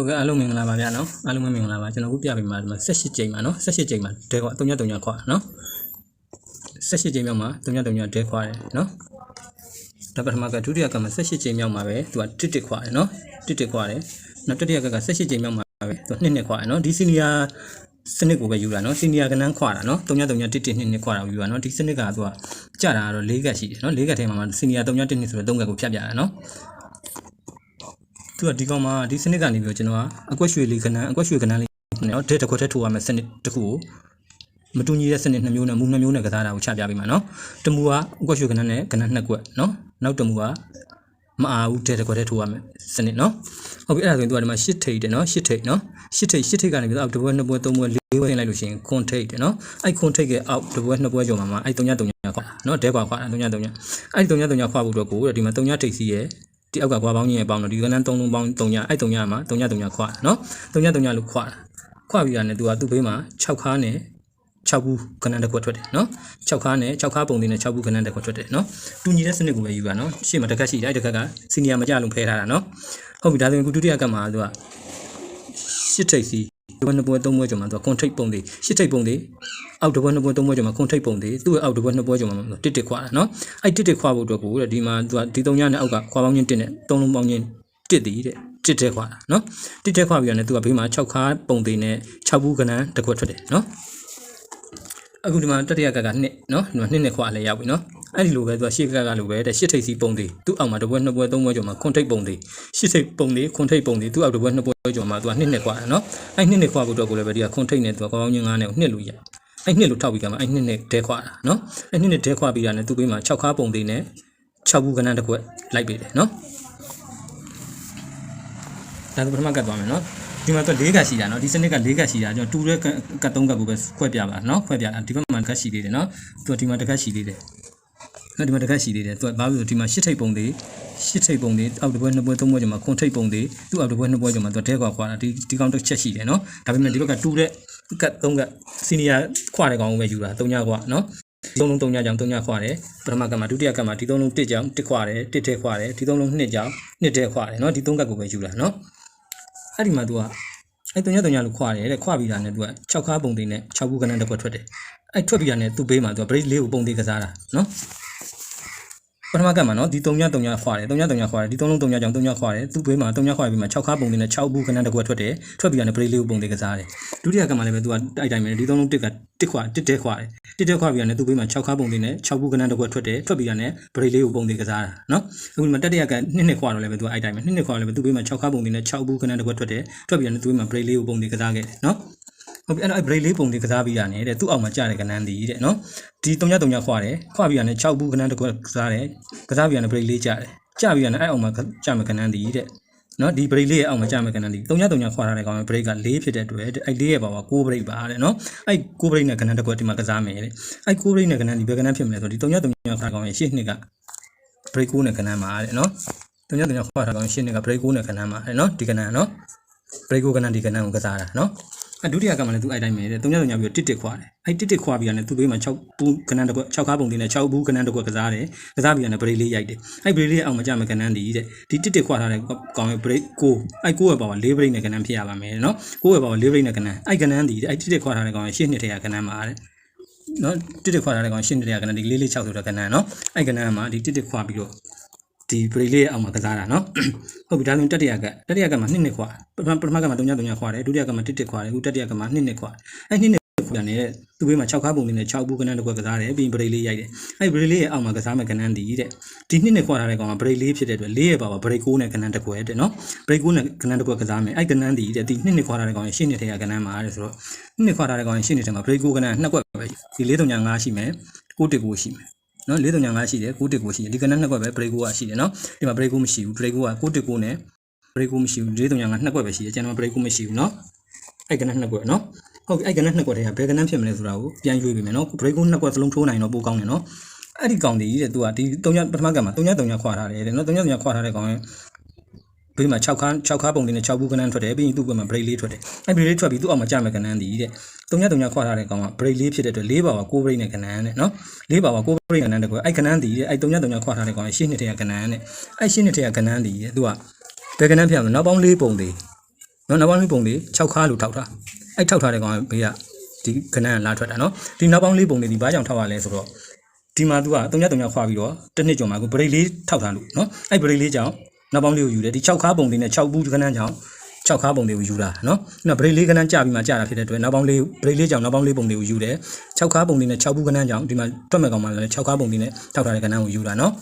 ဟုတ်ကဲ့အားလုံးမင်္ဂလာပါဗျာနော်အားလုံးပဲမင်္ဂလာပါကျွန်တော်ခုပြပေးမှာဒီမှာ18ကြိမ်မှာနော်18ကြိမ်မှာဒဲခွာ3.3ခွာနော်18ကြိမ်မြောက်မှာ3.3ဒဲခွာတယ်နော်ဒါပထမကဒုတိယကမှာ18ကြိမ်မြောက်မှာပဲသူကတစ်တစ်ခွာတယ်နော်တစ်တစ်ခွာတယ်နောက်တတိယကက18ကြိမ်မြောက်မှာပဲသူနှစ်နှစ်ခွာတယ်နော်ဒီစီနီယာစနစ်ကိုပဲယူတာနော်စီနီယာကနန်းခွာတာနော်3.3တစ်တစ်နှစ်နှစ်ခွာတာကိုယူတာနော်ဒီစနစ်ကသူကကြာတာကတော့၄ကတ်ရှိတယ်နော်၄ကတ်ထဲမှာစီနီယာ3.1နှစ်ဆိုတော့3ကတ်ကိုဖြတ်ပြတာနော် သူကဒီကောင်မှာဒီစနစ်ကနေပြီးတော့ကျွန်တော်ကအကွက်ရွှေလေးကနန်းအကွက်ရွှေကနန်းလေးနဲ့တော့ဒက်တစ်ခွက်ထက်ထိုးရမယ်စနစ်တစ်ခုကိုမတူညီတဲ့စနစ်နှစ်မျိုးနဲ့မူနှစ်မျိုးနဲ့ကစားတာကိုချပြပေးမှာနော်တမူကအကွက်ရွှေကနန်းနဲ့ကနန်းနှစ်ကွက်နော်နောက်တမူကမအားဘူးဒက်တစ်ခွက်ထက်ထိုးရမယ်စနစ်နော်ဟုတ်ပြီအဲ့ဒါဆိုရင်သူကဒီမှာရှစ်ထိတ်တယ်နော်ရှစ်ထိတ်နော်ရှစ်ထိတ်ရှစ်ထိတ်ကနေပြီးတော့အောက်တစ်ပွဲနှစ်ပွဲသုံးပွဲလေးပွဲတင်လိုက်လို့ရှိရင်ခွန်ထိတ်တယ်နော်အဲ့ခွန်ထိတ်ကအောက်တစ်ပွဲနှစ်ပွဲကျော်မှာမှာအဲ့3ည3ညခွာနော်ဒဲခွာခွာ3ည3ညအဲ့3ည3ညခွာဖို့အတွက်ကိုဒီမှာ3ညထိတ်စီရဲ့ ဒီအောက်ကကွာပေါင်းကြီးရဲ့ပေါင်းတော့ဒီကနန်း3လုံးပေါင်း3ညအဲ့3ညမှာ3ည3ညခွာနော်3ည3ညလို့ခွာတာခွာပြီးတာနဲ့သူကသူ့ဘေးမှာ6ခါနဲ့6ဘူးကနန်းတစ်ခွက်ထွက်တယ်နော်6ခါနဲ့6ခါပုံသေးနဲ့6ဘူးကနန်းတစ်ခွက်ထွက်တယ်နော်တူညီတဲ့စနစ်ကိုပဲယူပါနော်ရှေ့မှာတစ်ခက်ရှိတယ်အဲ့တစ်ခက်ကစီနီယာမကြလုံးဖဲထားတာနော်ဟုတ်ပြီဒါဆိုရင်ခုဒုတိယကမှာသူကရှစ်ထိပ်စီ ဒီဘက်နှစ်ပွဲသုံးပွဲကျော်မှာသူကကွန်ထိပ်ပုံသေးရှစ်ထိပ်ပုံသေးအောက်တစ်ပွဲနှစ်ပွဲသုံးပွဲကျော်မှာကွန်ထိပ်ပုံသေးသူ့ရဲ့အောက်တစ်ပွဲနှစ်ပွဲကျော်မှာတစ်တစ်ခွာတာနော်အဲ့တစ်တစ်ခွာဖို့အတွက်ကိုတဲ့ဒီမှာသူကဒီသုံးညနဲ့အောက်ကခွာပေါင်းချင်းတစ်နဲ့သုံးလုံးပေါင်းချင်းတစ်တည်တဲ့တစ်တဲ့ခွာတာနော်တစ်တဲ့ခွာပြီးတော့ねသူကဘေးမှာ6ခါပုံသေးနဲ့6ဘူးကနန်းတစ်ခွက်ထွက်တယ်နော်အခုဒီမှာတတိယကကနှစ်နော်ဒီမှာနှစ်နှစ်ခွာလည်းရောက်ပြီနော် အဲ့ဒီလိုပဲသူကရှေ့ကကလိုပဲတဲ့ရှစ်ထိပ်စီပုံသေးသူ့အောက်မှာတစ်ပွဲနှစ်ပွဲသုံးပွဲကျော်မှာခွန်ထိပ်ပုံသေးရှစ်ထိပ်ပုံသေးခွန်ထိပ်ပုံသေးသူ့အောက်တစ်ပွဲနှစ်ပွဲကျော်မှာသူကနှစ်နှစ်ခွာတာနော်အဲ့နှစ်နှစ်ခွာဖို့အတွက်ကိုလည်းပဲဒီကခွန်ထိပ်နဲ့သူကကောင်းကောင်းချင်းငါးနဲ့ကိုနှစ်လို့ရအဲ့နှစ်လို့ထောက်ပြီးကမှအဲ့နှစ်နဲ့ဒဲခွာတာနော်အဲ့နှစ်နဲ့ဒဲခွာပြီးတာနဲ့သူ့ဘေးမှာ6ခါပုံသေးနဲ့6ဘူးကနန်းတစ်ခွက်လိုက်ပေးတယ်နော်ဒါဆိုပထမကတ်သွားမယ်နော်ဒီမှာတော့၄ကတ်ရှိတာနော်ဒီစနစ်က၄ကတ်ရှိတာကျွန်တော်တူတဲ့ကတ်၃ကတ်ကိုပဲခွဲပြပါနော်ခွဲပြတာဒီဘက်မှာကတ်ရှိသေးတယ်နော်သူကဒီမှာတစ်ကတ်ရှိသေးတယ် နော်ဒီမှာတစ်ခက်ရှိသေးတယ်သူကဘာလို့လဲဒီမှာရှစ်ထိပ်ပုံသေးရှစ်ထိပ်ပုံသေးအောက်တစ်ပွဲနှစ်ပွဲသုံးပွဲကျမှခွန်ထိပ်ပုံသေးသူ့အောက်တစ်ပွဲနှစ်ပွဲကျမှသူတဲခွာခွာတာဒီဒီကောင်တစ်ချက်ရှိတယ်နော်ဒါပေမဲ့ဒီဘက်ကတူတဲ့ကတ်သုံးကတ်စီနီယာခွာတဲ့ကောင်ကိုပဲယူတာသုံးညခွာနော်ဒီသုံးလုံးသုံးညကြောင်သုံးညခွာတယ်ပထမကတ်မှာဒုတိယကတ်မှာဒီသုံးလုံးတစ်ကြောင်တစ်ခွာတယ်တစ်ထဲခွာတယ်ဒီသုံးလုံးနှစ်ကြောင်နှစ်ထဲခွာတယ်နော်ဒီသုံးကတ်ကိုပဲယူတာနော်အဲ့ဒီမှာသူကအဲ့သုံးညသုံးညလို့ခွာတယ်တဲ့ခွာပြီးတာနဲ့သူက6ခါပုံသေးနဲ့6ဘူးကနန်းတစ်ခွက်ထွက်တယ်အဲ့ထွက်ပြီးတာနဲ့သူ့ဘေးမှာသူက break လေးကိုပုံသေးကစားတာနော် ပထမကတ်မှာနော်ဒီ3ည3ညခွာတယ်3ည3ညခွာတယ်ဒီ3လုံး3ညကြောင်3ညခွာတယ်သူ့ဘေးမှာ3ညခွာပြီးမှ6ခါပုံတင်နဲ့6ဘူးခဏတစ်ခွက်ထွက်တယ်ထွက်ပြီးတော့ break လေးကိုပုံတင်ကစားတယ်ဒုတိယကတ်မှာလည်းပဲသူကတိုက်တိုင်းပဲဒီ3လုံးတစ်ကတစ်ခွာတစ်တဲခွာတယ်တစ်တဲခွာပြီးတော့သူ့ဘေးမှာ6ခါပုံတင်နဲ့6ဘူးခဏတစ်ခွက်ထွက်တယ်ထွက်ပြီးတော့ break လေးကိုပုံတင်ကစားတာနော်အခုဒီမှာတတိယကတ်နှစ်နှစ်ခွာတော့လည်းပဲသူကအဲ့တိုင်းပဲနှစ်နှစ်ခွာလည်းပဲသူ့ဘေးမှာ6ခါပုံတင်နဲ့6ဘူးခဏတစ်ခွက်ထွက်တယ်ထွက်ပြီးတော့သူ့ဘေးမှာ break လေးကိုပုံတင်ကစားခဲ့တယ်နော် ဟုတ်ပြီအဲ့တော့အဲ့ break လေးပုံတွေကစားပြီးရနေတဲ့သူ့အောက်မှာကြားတဲ့ကဏ္ဍတည်တဲ့နော်ဒီ3ည3ညခွာတယ်ခွာပြီးရနေ6ဘူးကဏ္ဍတစ်ခုကစားတယ်ကစားပြီးရနေ break လေးကြားတယ်ကြားပြီးရနေအဲ့အောက်မှာကြားမဲ့ကဏ္ဍတည်တဲ့နော်ဒီ break လေးရဲ့အောက်မှာကြားမဲ့ကဏ္ဍတည်3ည3ညခွာထားတဲ့ကောင်ရဲ့ break က4ဖြစ်တဲ့အတွက်အဲ့4ရဲ့ပါပါ6 break ပါတဲ့နော်အဲ့6 break နဲ့ကဏ္ဍတစ်ခုဒီမှာကစားမယ်တဲ့အဲ့6 break နဲ့ကဏ္ဍဒီဘယ်ကဏ္ဍဖြစ်မလဲဆိုတော့ဒီ3ည3ညခွာကောင်ရဲ့ရှေ့နှစ်က break 6နဲ့ကဏ္ဍမှာတဲ့နော်3ည3ညခွာထားကောင်ရှေ့နှစ်က break 6နဲ့ကဏ္ဍမှာတဲ့နော်ဒီကဏ္ဍနော် break 6ကဏ္ဍဒီကဏ္ဍကိုကစားတာနော်အ ဒုတိယကမှလည်းသူအဲ့တိုင်းပဲတဲ့3ည3ညပြီးတော့တစ်တစ်ခွာတယ်အဲ့တစ်တစ်ခွာပြီးရတယ်သူဘေးမှာ6ဘူးကဏ္ဍတစ်ခွက်6ခါပုံတင်နဲ့6ဘူးကဏ္ဍတစ်ခွက်ကစားတယ်ကစားပြီးရတယ် break လေးရိုက်တယ်အဲ့ break လေးအောက်မှာကြာမကဏ္ဍတည်တဲ့ဒီတစ်တစ်ခွာထားတဲ့ကောင်ရဲ့ break ကိုအဲ့ကိုရဲ့ပါပါ4 break နဲ့ကဏ္ဍဖြစ်ရပါမယ်နော်ကိုရဲ့ပါပါ4 break နဲ့ကဏ္ဍအဲ့ကဏ္ဍတည်တဲ့အဲ့တစ်တစ်ခွာထားတဲ့ကောင်ရဲ့ရှေ့နှစ်ထက်ကဏ္ဍမှာတဲ့နော်တစ်တစ်ခွာထားတဲ့ကောင်ရှေ့နှစ်ထက်ကဏ္ဍဒီလေးလေး6ဆိုတဲ့ကဏ္ဍနော်အဲ့ကဏ္ဍမှာဒီတစ်တစ်ခွာပြီးတော့ ဒီ break လေးအောက်မှာကစားတာနော်ဟုတ်ပြီဒါဆိုရင်တတိယကတတိယကမှာနှစ်နှစ်ခွာပထမပထမကမှာ3ည3ညခွာတယ်ဒုတိယကမှာတစ်တစ်ခွာတယ်အခုတတိယကမှာနှစ်နှစ်ခွာအဲ့နှစ်နှစ်ခွာနေတဲ့သူ့ဘေးမှာ6ခါပုံလေးနဲ့6ဘူးကနန်းတစ်ခွက်ကစားတယ်ပြီးရင် break လေးရိုက်တယ်အဲ့ break လေးရဲ့အောက်မှာကစားမဲ့ကနန်းတည်တဲ့ဒီနှစ်နှစ်ခွာထားတဲ့ကောင်က break လေးဖြစ်တဲ့အတွက်လေးရဲ့ပါပါ break 6နဲ့ကနန်းတစ်ခွက်တဲ့နော် break 6နဲ့ကနန်းတစ်ခွက်ကစားမယ်အဲ့ကနန်းတည်တဲ့ဒီနှစ်နှစ်ခွာထားတဲ့ကောင်ရဲ့ရှင်းနှစ်ထက်ကကနန်းမှာတဲ့ဆိုတော့နှစ်နှစ်ခွာထားတဲ့ကောင်ရဲ့ရှင်းနှစ်ထက်မှာ break 6ကနန်းနှစ်ခွက်ပဲဒီ4 3ည5ရှိမယ်6တစ်ကိုရှိမယ် နော်၄3ညာ5ရှိတယ်6တစ်ကိုရှိတယ်ဒီကနန်းနှစ်ခွက်ပဲ break ကိုကရှိတယ်နော်ဒီမှာ break ကိုမရှိဘူး break ကိုက6တစ်ကိုနဲ့ break ကိုမရှိဘူး၄3ညာ5နှစ်ခွက်ပဲရှိတယ်ကျွန်တော် break ကိုမရှိဘူးနော်အဲ့ကနန်းနှစ်ခွက်နော်ဟုတ်ပြီအဲ့ကနန်းနှစ်ခွက်တည်းကဘယ်ကနန်းဖြစ်မလဲဆိုတာကိုပြန်ရွေးပေးမယ်နော် break ကိုနှစ်ခွက်စလုံးထိုးနိုင်တော့ပိုကောင်းတယ်နော်အဲ့ဒီကောင်တည်းတဲ့သူကဒီ3ညပထမကမှာ3ည3ညခွာထားတယ်တဲ့နော်3ည3ညခွာထားတဲ့ကောင်ရဲ့ ဘေးမှာ6ခါ6ခါပုံတင်နဲ့6ဘူးကနန်းထွက်တယ်ပြီးရင်သူ့ဘက်မှာ break လေးထွက်တယ်အဲ့ break လေးထွက်ပြီးသူ့အောက်မှာကြာမဲ့ကနန်းတည်တဲ့3ည3ညခွာထားတဲ့ကောင်က break လေးဖြစ်တဲ့အတွက်၄ပါပါ6 break နဲ့ကနန်းတဲ့နော်၄ပါပါ6 break ကနန်းတကွယ်အဲ့ကနန်းတည်တဲ့အဲ့3ည3ညခွာထားတဲ့ကောင်ကရှင်းနှစ်ထက်ကကနန်းတဲ့အဲ့ရှင်းနှစ်ထက်ကကနန်းတည်တဲ့သူကဘယ်ကနန်းဖြစ်မလဲနောက်ပေါင်း၄ပုံတည်နော်နောက်ပေါင်းလေးပုံလေး6ခါလို့ထောက်ထားအဲ့ထောက်ထားတဲ့ကောင်ကဘေးကဒီခဏလာထွက်တာနော်ဒီနောက်ပေါင်းလေးပုံလေးဒီဘာကြောင့်ထောက်ရလဲဆိုတော့ဒီမှာ तू က3ည3ညခွာပြီးတော့တစ်နှစ်ကျော်မှာကိုဘရိတ်လေးထောက်ထားလို့နော်အဲ့ဘရိတ်လေးကြောင့် နောက်ပေါင်းလေးကိုယူတယ်ဒီ6ခါပုံလေးနဲ့6ဘူးခဏန်းကြောင့်6ခါပုံလေးကိုယူတာနော်နောက်ဘရိတ်လေးခဏန်းကြပြီးမှကြတာဖြစ်တဲ့အတွက်နောက်ပေါင်းလေးဘရိတ်လေးကြောင့်နောက်ပေါင်းလေးပုံလေးကိုယူတယ်6ခါပုံလေးနဲ့6ဘူးခဏန်းကြောင့်ဒီမှာတွက်မဲ့ကောင်မှလည်း6ခါပုံလေးနဲ့ထောက်ထားတဲ့ခဏန်းကိုယူတာနော်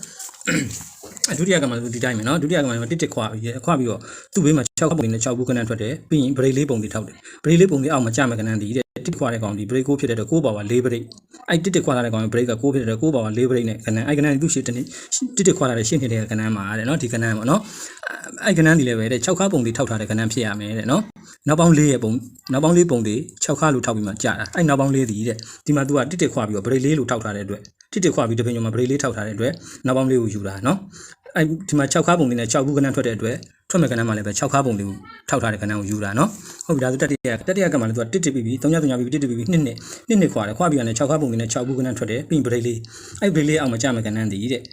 ဒုတိယကမ္ဘာဒီတိုင်းပဲနော်ဒုတိယကမ္ဘာမှာတစ်တစ်ခွာပြီးရခွာပြီးတော့သူ့ဘေးမှာ6ပုံနဲ့6ခုခဏထွက်တယ်ပြီးရင်ဘရိတ်လေးပုံတွေထောက်တယ်ဘရိတ်လေးပုံတွေအောက်မှာကြမဲ့ခဏတည်တဲ့ တစ်ခွာတဲ့ကောင်ဒီ break ကိုဖြစ်တဲ့တော့ကိုပါပါ၄ break အဲ့တစ်တစ်ခွာတဲ့ကောင် break ကကိုဖြစ်တဲ့တော့ကိုပါပါ၄ break နဲ့ကဏ္ဍအဲ့ကဏ္ဍသူ့ရှေ့တနေ့တစ်တစ်ခွာတဲ့ရှင်းနေတဲ့ကဏ္ဍမှာတဲ့နော်ဒီကဏ္ဍပေါ့နော်အဲ့ကဏ္ဍဒီလည်းပဲတဲ့6ခါပုံတွေထောက်ထားတဲ့ကဏ္ဍဖြစ်ရမယ်တဲ့နော်နောက်ပေါင်း၄ရဲ့ပုံနောက်ပေါင်း၄ပုံတွေ6ခါလို့ထောက်ပြီးမှကြာတာအဲ့နောက်ပေါင်း၄ဒီတဲ့ဒီမှာ तू ကတစ်တစ်ခွာပြီးတော့ break လေးလို့ထောက်ထားတဲ့အတွက်တစ်တစ်ခွာပြီးတပင်ကျော်မှာ break လေးထောက်ထားတဲ့အတွက်နောက်ပေါင်း၄ကိုယူတာနော် အဲ့ဒီမှာ6ခါပုံလေးနဲ့6ခုကဏ္ဍထွက်တဲ့အတွက်ထွက်မဲ့ကဏ္ဍမှာလည်းပဲ6ခါပုံလေးကိုထောက်ထားတဲ့ကဏ္ဍကိုယူတာနော်ဟုတ်ပြီဒါဆိုတတိယတတိယကဏ္ဍမှာလည်းသူကတစ်တစ်ပြီးပြီး3ည3ညပြီးတစ်တစ်ပြီးပြီးနှစ်နှစ်နှစ်နှစ်ခွာတယ်ခွာပြီးရတယ်6ခါပုံလေးနဲ့6ခုကဏ္ဍထွက်တယ်ပြီးရင်ဘရိတ်လေးအဲ့ဘရိတ်လေးအောက်မှာကြာမဲ့ကဏ္ဍတည်တဲ့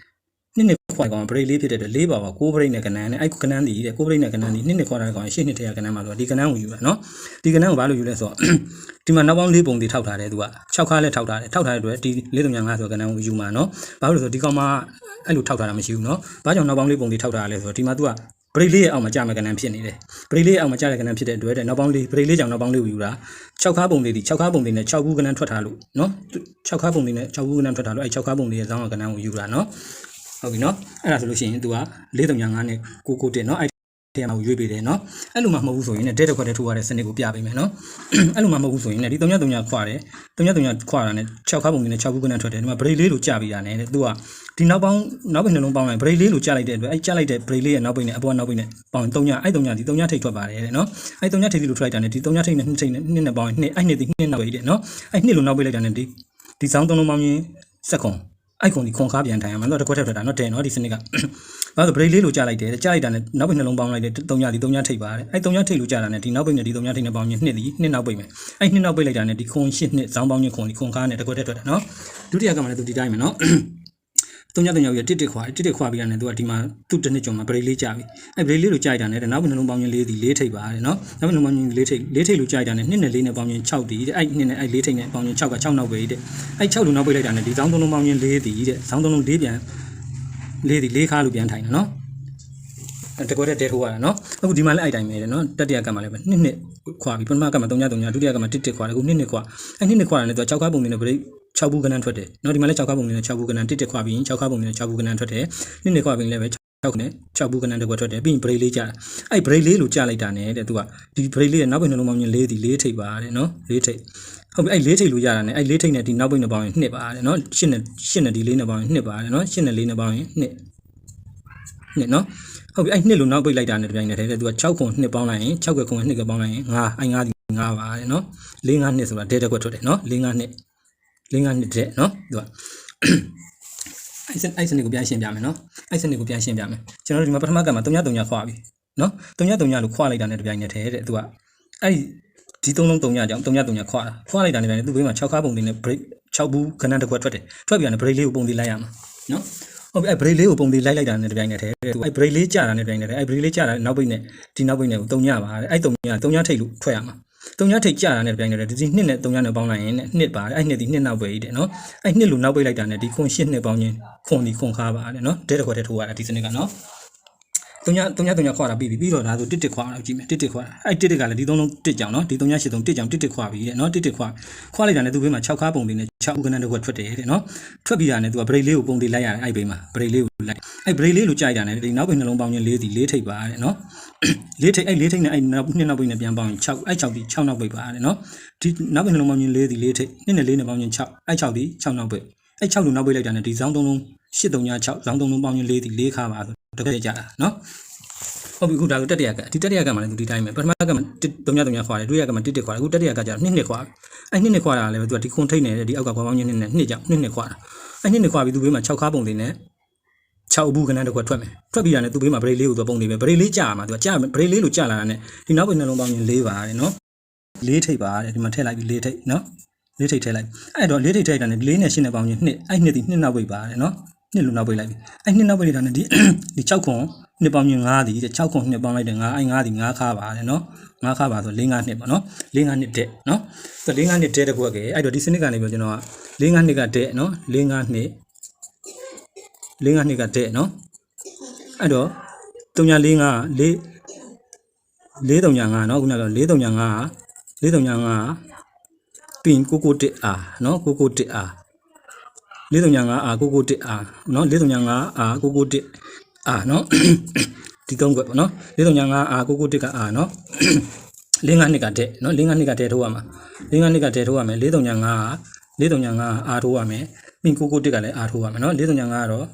နှစ်နှစ်ခွာကောင်ဘရိတ်လေးဖြစ်တဲ့အတွက်၄ပါပါ6ဘရိတ်နဲ့ကဏ္ဍနဲ့အဲ့ကဏ္ဍတည်တဲ့6ဘရိတ်နဲ့ကဏ္ဍတည်နှစ်နှစ်ခွာတဲ့ကောင်ရှေ့နှစ်တရကဏ္ဍမှာဆိုတော့ဒီကဏ္ဍကိုယူတာနော်ဒီကဏ္ဍကိုဘာလို့ယူလဲဆိုတော့ဒီမှာနောက်ပေါင်း၄ပုံတွေထောက်ထားတယ်သူက6ခါလည်းထောက်ထားတယ်ထောက်ထားတဲ့အတွက်ဒီ435ဆိုကဏ္ဍကိုယူမှာနော်ဘာလို့လဲဆိုတော့ဒီကောင်မှာအဲ့လိုထောက်ထားတာမရှိဘူးနော်ဘာကြောင့်နောက်ပေါင်းလေးပုံတွေထောက်ထားရလဲဆိုတော့ဒီမှာ तू ကဘရိတ်လေးရဲ့အောက်မှာကြာမဲ့ကဏ္ဍဖြစ်နေတယ်ဘရိတ်လေးရဲ့အောက်မှာကြာတဲ့ကဏ္ဍဖြစ်တဲ့အတွက်တဲ့နောက်ပေါင်းလေးဘရိတ်လေးကြောင့်နောက်ပေါင်းလေးကိုယူတာ6ခါပုံလေးဒီ6ခါပုံလေးနဲ့6ခုကဏ္ဍထွက်ထားလို့နော်6ခါပုံလေးနဲ့6ခုကဏ္ဍထွက်ထားလို့အဲ့6ခါပုံလေးရဲ့ဇောင်းကဏ္ဍကိုယူတာနော် ဟုတ်ပြီနော်အဲ့ဒါဆိုလို့ရှိရင် तू က435နဲ့991တင်နော်အဲ့တရားမှာရွေးပေးတယ်နော်အဲ့လိုမှမဟုတ်ဘူးဆိုရင်လည်းဒဲတစ်ခွက်တည်းထိုးရတဲ့စနစ်ကိုပြပေးမယ်နော်အဲ့လိုမှမဟုတ်ဘူးဆိုရင်လည်းဒီ3ည3ညခွာတယ်3ည3ညခွာတာနဲ့6ခါပုံလေးနဲ့6ခုကဏ္ဍထွက်တယ်ဒီမှာဘရိတ်လေးလိုကြာပြီးတာနဲ့တဲ့သူကဒီနောက်ပေါင်းနောက်ပိတ်နှလုံးပေါင်းလိုက်ဘရိတ်လေးလိုကြာလိုက်တဲ့အတွက်အဲ့ကြာလိုက်တဲ့ဘရိတ်လေးရဲ့နောက်ပိတ်နဲ့အပေါ်နောက်ပိတ်နဲ့ပေါင်း3ညအဲ့3ညဒီ3ညထိတ်ထွက်ပါတယ်တဲ့နော်အဲ့3ညထိတ်လိုထွက်လိုက်တာနဲ့ဒီ3ညထိတ်နဲ့2ထိတ်နဲ့2နဲ့ပေါင်းရင်2အဲ့2ဒီ2နောက်ပိတ်တဲ့နော်အဲ့2လိုနောက်ပိတ်လိုက်တာနဲ့ဒီဒီစောင်း3လုံးပေါင်းရင်စက္ကွန် အိုက်ကွန်ဒီခွန်ကားပြန်ထိုင်ရမှာတော့တစ်ခွက်ထက်ထွက်တာနော်တဲ့နော်ဒီစနစ်ကဘာလို့ဘရိတ်လေးလိုကြာလိုက်တယ်ကြာလိုက်တာနဲ့နောက်ပိတ်နှလုံးပေါင်းလိုက်တယ်3ညဒီ3ညထိပ်ပါတယ်အဲ့3ညထိပ်လိုကြာတာနဲ့ဒီနောက်ပိတ်နဲ့ဒီ3ညထိပ်နဲ့ပေါင်းရင်2ဒီ2နောက်ပိတ်မယ်အဲ့2နောက်ပိတ်လိုက်တာနဲ့ဒီခွန်8နှစ်ဇောင်းပေါင်းရင်ခွန်ဒီခွန်ကားနဲ့တစ်ခွက်ထက်ထွက်တာနော်ဒုတိယကမှလည်းသူဒီတိုင်းမယ်နော် 3ည3ညပြီးတစ်တစ်ခွာတစ်တစ်ခွာပြီးရတယ်သူကဒီမှာသူ့တစ်နှစ်ကျော်မှာဘရိတ်လေးကြာပြီအဲ့ဘရိတ်လေးလိုကြာလိုက်တာနဲ့နောက်ပိတ်နှလုံးပေါင်းရင်4ဒီ4ထိပ်ပါတယ်နော်နောက်ပိတ်နှလုံးပေါင်းရင်4ထိပ်4ထိပ်လိုကြာလိုက်တာနဲ့2နဲ့4နဲ့ပေါင်းရင်6ဒီတဲ့အဲ့2နဲ့အဲ့4ထိပ်နဲ့ပေါင်းရင်6က6နောက်ပဲတဲ့အဲ့6လိုနောက်ပိတ်လိုက်တာနဲ့ဒီဇောင်း3လုံးပေါင်းရင်4ဒီတဲ့ဇောင်း3လုံး4ပြန်4ဒီ4ခါလိုပြန်ထိုင်တာနော်တကွက်တဲ့တဲထိုးရတာနော်အခုဒီမှာလည်းအဲ့တိုင်းပဲတဲ့နော်တတိယကမှလည်းပဲနှစ်နှစ်ခွာပြီပထမကမှ3ည3ညဒုတိယကမှတစ်တစ်ခွာတယ်အခုနှစ်နှစ်ခွာအဲ့နှစ်နှစ်ခွာတယ်လည်းသူက6ခါပုံနေနဲ့ဗရိတ် 6ဘူးကဏ္ဍထွက်တယ်နော်ဒီမှာလည်း6ခါပုံလေးနဲ့6ဘူးကဏ္ဍတစ်တစ်ခွာပြီးရင်6ခါပုံလေးနဲ့6ဘူးကဏ္ဍထွက်တယ်နှစ်နှစ်ခွာပြီးရင်လည်းပဲ6နဲ့6ဘူးကဏ္ဍတစ်ခွာထွက်တယ်ပြီးရင် break လေးကြာအဲ့ break လေးလို့ကြာလိုက်တာနဲ့တဲ့သူကဒီ break လေးရဲ့နောက်ပိုင်းနှလုံးပေါင်းရင်၄ဒီ၄ထိပ်ပါတဲ့နော်၄ထိပ်ဟုတ်ပြီအဲ့၄ထိပ်လို့ရတာနဲ့အဲ့၄ထိပ်နဲ့ဒီနောက်ပိုင်းနှပေါင်းရင်2ပါတယ်နော်၈နဲ့၈နဲ့ဒီ၄နှပေါင်းရင်2ပါတယ်နော်၈နဲ့၄နှပေါင်းရင်2 2နော်ဟုတ်ပြီအဲ့2လို့နောက်ပိတ်လိုက်တာနဲ့တပြိုင်နက်တည်းသူက6ခု2ပေါင်းလိုက်ရင်6ခွက်ခု2ကပေါင်းလိုက်ရင်5အဲ့5ဒီ5ပါတယ်နော်4 5 2ဆိုတာဒဲတက်ခွက်ထွက်တယ်နော်4 5 2 လင်းကနှစ်တဲ့နော်သူကအဲ့စနအဲ့စနစ်ကိုပြန်ရှင်းပြမယ်နော်အဲ့စနစ်ကိုပြန်ရှင်းပြမယ်ကျွန်တော်တို့ဒီမှာပထမကတ်မှာ3ည3ညခွာပြီနော်3ည3ညလို့ခွာလိုက်တာနဲ့တပြိုင်နက်တည်းတဲ့သူကအဲ့ဒီသုံးလုံး3ညကြောင့်3ည3ညခွာခွာလိုက်တာနဲ့ပြန်သူ့ဘေးမှာ6ခါပုံတင်နဲ့ break 6ဘူးခဏတစ်ခွက်ထွက်တယ်ထွက်ပြန်တယ် break လေးကိုပုံတင်လိုက်ရမှာနော်ဟုတ်ပြီအဲ့ break လေးကိုပုံတင်လိုက်လိုက်တာနဲ့တပြိုင်နက်တည်းသူအဲ့ break လေးကြာတာနဲ့တပြိုင်နက်တည်းအဲ့ break လေးကြာတာနောက်ပိတ်နဲ့ဒီနောက်ပိတ်နဲ့ကို3ညပါအဲ့3ည3ညထိတ်လို့ထွက်ရမှာ တုံညထိတ်ကြာတာနဲ့တပြိုင်နက်တည်းဒီနှစ်နဲ့တုံညနဲ့ပေါင်းလိုက်ရင်နှစ်ပါတယ်အဲ့နှစ်ဒီနှစ်နောက်ပဲကြီးတယ်နော်အဲ့နှစ်လို့နောက်ပိတ်လိုက်တာနဲ့ဒီခွန်ရှစ်နှစ်ပေါင်းချင်းခွန်ဒီခွန်ခါပါတယ်နော်တဲတစ်ခွက်တည်းထိုးရတာဒီစနစ်ကနော် တုံညတုံညတုံညခွာတာပြီးပြီပြီးတော့ဒါဆိုတစ်တစ်ခွာတော့ကြည့်မယ်တစ်တစ်ခွာအဲ့တစ်တစ်ကလည်းဒီသုံးလုံးတစ်ကြောင်နော်ဒီတုံညရှစ်သုံးတစ်ကြောင်တစ်တစ်ခွာပြီးတဲ့နော်တစ်တစ်ခွာခွာလိုက်တာနဲ့သူ့ဘေးမှာ6ခါပုံလေးနဲ့6ဥကနန်းတစ်ခွက်ထွက်တယ်တဲ့နော်ထွက်ပြီးတာနဲ့သူကဘရိတ်လေးကိုပုံသေးလိုက်ရတယ်အဲ့ဘေးမှာဘရိတ်လေးကိုလိုက်အဲ့ဘရိတ်လေးလိုကြိုက်တာနဲ့ဒီနောက်ပိတ်နှလုံးပေါင်းချင်း၄ဒီ၄ထိပ်ပါတဲ့နော်၄ထိပ်အဲ့၄ထိပ်နဲ့အဲ့နောက်နှစ်နောက်ပိတ်နဲ့ပြန်ပေါင်းရင်6အဲ့6ဒီ6နောက်ပိတ်ပါတဲ့နော်ဒီနောက်ပိတ်နှလုံးပေါင်းချင်း၄ဒီ၄ထိပ်နှစ်နဲ့၄နဲ့ပေါင်းချင်း6အဲ့6ဒီ6နောက်ပိတ် အဲ့6လိုနောက်ပိတ်လိုက်တာနဲ့ဒီဇောင်းသုံးလုံး8 3ည6ဇောင်းသုံးလုံးပေါင်းချင်း၄ဒီ၄ခါပါဆိုတကယ်ကြတာနော်ဟုတ်ပြီအခုဒါကိုတက်တရကဒီတက်တရကမှလည်းသူဒီတိုင်းပဲပထမကမှတုံညတုံညခွာတယ်ဒုတိယကမှတစ်တစ်ခွာတယ်အခုတက်တရကကျတော့နှစ်နှစ်ခွာအဲ့နှစ်နှစ်ခွာတာလည်းပဲသူကဒီခွန်ထိတ်နေတဲ့ဒီအောက်ကခွာပေါင်းချင်းနှစ်နဲ့နှစ်ကြောင့်နှစ်နှစ်ခွာတာအဲ့နှစ်နှစ်ခွာပြီးသူဘေးမှာ6ခါပုံလေးနဲ့6ဘူးကနန်းတစ်ခွက်ထွက်မယ်ထွက်ပြီးတာနဲ့သူဘေးမှာဗရိတ်လေးကိုသူပုံနေပဲဗရိတ်လေးကြာမှာသူကကြာဗရိတ်လေးလိုကြာလာတာနဲ့ဒီနောက်ပိတ်နှလုံးပေါင်းချင်း၄ပါတယ်နော်၄ထိပ်ပါတယ်ဒီမှာထည့်လိုက်ပြီး၄ထိပ်နော် ၄ထိပ်ထည့်လိုက်အဲ့တော့၄ထိပ်ထည့်တာနဲ့၄နဲ့၈နဲ့ပေါင်းချင်းနှစ်အဲ့နှစ်ဒီနှစ်နောက်ပိတ်ပါတယ်နော်နှစ်လိုနောက်ပိတ်လိုက်ပြီအဲ့နှစ်နောက်ပိတ်လိုက်တာနဲ့ဒီဒီ6ခွန်နှစ်ပေါင်းချင်း9ဒီ6ခုနှစ်ပေါင်းလိုက်တဲ့9အဲ့9ဒီ9ခါပါတယ်နော်9ခါပါဆို4 5နှစ်ပေါ့နော်4 5နှစ်တဲ့နော်ဆို4 5နှစ်တဲ့တကူကဲအဲ့တော့ဒီစနစ်ကနေပြီးကျွန်တော်က4 5နှစ်ကတဲ့နော်4 5နှစ်4 5နှစ်ကတဲ့နော်အဲ့တော့3 4 5 4 4 3 5နော်ခုနက4 3 5 4 3 5 ပြီးရင်ကိုကိုတစ်အာနော်ကိုကိုတစ်အာ4 3 5အာကိုကိုတစ်အာနော်4 3 5အာကိုကိုတစ်အာနော်ဒီသုံးခွက်ပေါ့နော်4 3 5အာကိုကိုတစ်ကအာနော်လင်းငါနှစ်ကတဲ့နော်လင်းငါနှစ်ကတဲ့ထိုးရမှာလင်းငါနှစ်ကတဲ့ထိုးရမယ်4 3 5အာ4 3 5အာထိုးရမယ်ပြီးကိုကိုတစ်ကလည်းအာထိုးရမယ်နော်4 3 5ကတော့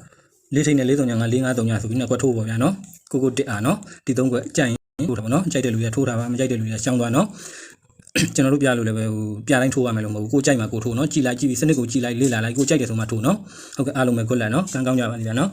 လေးထိန်နဲ့4 3 5 4 5 3ညဆိုပြီးနှစ်ခွက်ထိုးပါဗျာနော်ကိုကိုတစ်အာနော်ဒီသုံးခွက်ကြိုင်ထိုးတာပေါ့နော်ကြိုက်တဲ့လူတွေထိုးတာပါမကြိုက်တဲ့လူတွေရှောင်းသွားနော် ကျွန်တော်တို့ပြလို့လည်းပဲဟိုပြတိုင်းထိုးရမယ်လို့မဟုတ်ဘူးကိုကြိုက်မှာကိုထိုးနော်ကြည်လိုက်ကြည့်ပြီးစနစ်ကိုကြည်လိုက်လေ့လာလိုက်ကိုကြိုက်တယ်ဆိုမှထိုးနော်ဟုတ်ကဲ့အားလုံးပဲ good luck နော်ကံကောင်းကြပါစေဗျာနော်